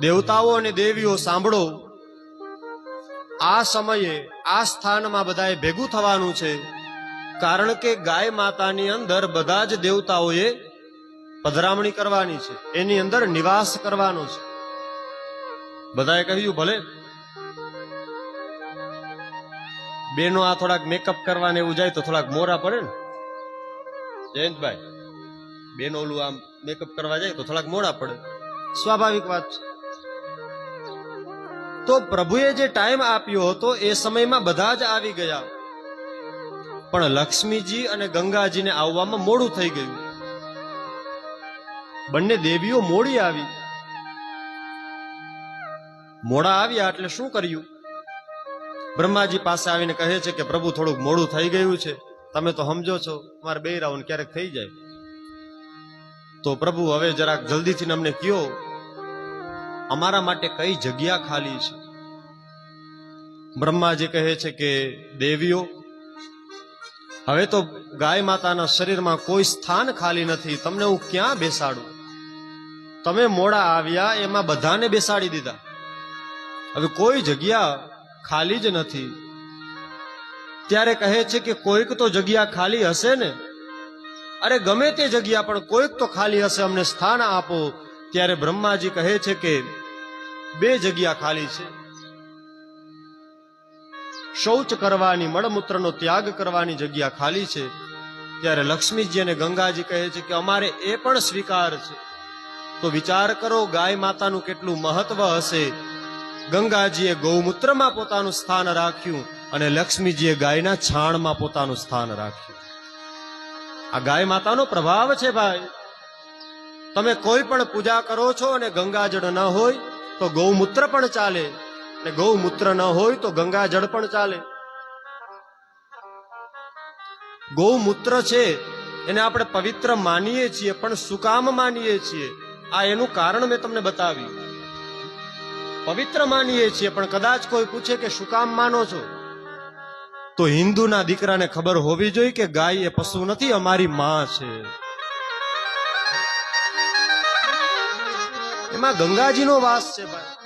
દેવતાઓ અને દેવીઓ સાંભળો. આ સમયે આ સ્થાનમાં બધાએ ભેગું થવાનું છે. કારણ કે ગાય માતાની અંદર બધા જ દેવતાઓએ પધરામણી કરવાની છે. એની અંદર નિવાસ કરવાનો છે. બધાએ કહ્યું, ભલે. બેનો આ થોડાક મેકઅપ કરવાને એવું જાય તો થોડાક મોરા પડે ને. જયંતભાઈ, બેનો ઓલું આમ મેકઅપ કરવા જાય તો થોડાક મોડા પડે. સ્વાભાવિક વાત છે. તો પ્રભુએ જે ટાઈમ આપ્યો હતો એ સમયમાં બધા જ આવી ગયા. પણ લક્ષ્મીજી અને ગંગાજીને આવવામાં મોડું થઈ ગયું. બંને દેવીઓ મોડી આવી. મોડા આવ્યા એટલે શું કર્યું? બ્રહ્માજી પાસે આવીને કહે છે કે, પ્રભુ, થોડુંક મોડું થઈ ગયું છે. તમે તો સમજો છો, મારે બે રાઉન્ડ ક્યારેક થઈ જાય. તો પ્રભુ, હવે જરાક જલ્દીથી અમને કયો અમારા માટે કઈ જગ્યા ખાલી છે? બ્રહ્માજી કહે છે કે, દેવીઓ, હવે તો ગાય માતાના શરીરમાં કોઈ સ્થાન ખાલી નથી. તમને હું ક્યાં બેસાડું? તમે મોડા આવ્યા, એમાં બધાને બેસાડી દીધા. હવે કોઈ જગ્યા ખાલી જ નથી. ત્યારે કહે છે કે, કોઈક તો જગ્યા ખાલી હશે ને? અરે ગમે તે જગ્યા, પણ કોઈક તો ખાલી હશે. અમને સ્થાન આપો. ત્યારે બ્રહ્માજી કહે છે કે બે જગ્યા ખાલી છે. શૌચ કરવાની, મળમૂત્રનો ત્યાગ કરવાની જગ્યા ખાલી છે. ત્યારે લક્ષ્મીજી અને ગંગાજી કહે છે કે અમારે એ પણ સ્વીકાર છે. તો વિચાર કરો, ગાય માતાનું કેટલું મહત્વ હશે. ગંગાજીએ ગૌમૂત્રમાં પોતાનું સ્થાન રાખ્યું અને લક્ષ્મીજીએ ગાયના છાણમાં પોતાનું સ્થાન રાખ્યું. આ ગાય માતાનો પ્રભાવ છે ભાઈ. તમે કોઈ પણ પૂજા કરો છો અને ગંગાજળ ન હોય, તો ગૌમૂત્ર પણ ચાલે. અને ગૌમૂત્ર ન હોય, તો ગંગાજળ પણ ચાલે. ગૌમૂત્ર છે, એને આપણે પવિત્ર માનીએ છીએ, પણ સુકામ માનીએ છીએ. આ એનું કારણ મેં તમને બતાવ્યું. પવિત્ર માનીએ છીએ, પણ કદાચ કોઈ પૂછે કે શું માનો છો? તો હિન્દુના દીકરાને ખબર હોવી જોઈએ કે ગાય એ પશુ નથી, અમારી માં છે. એમાં ગંગાજીનો વાસ છે ભાઈ.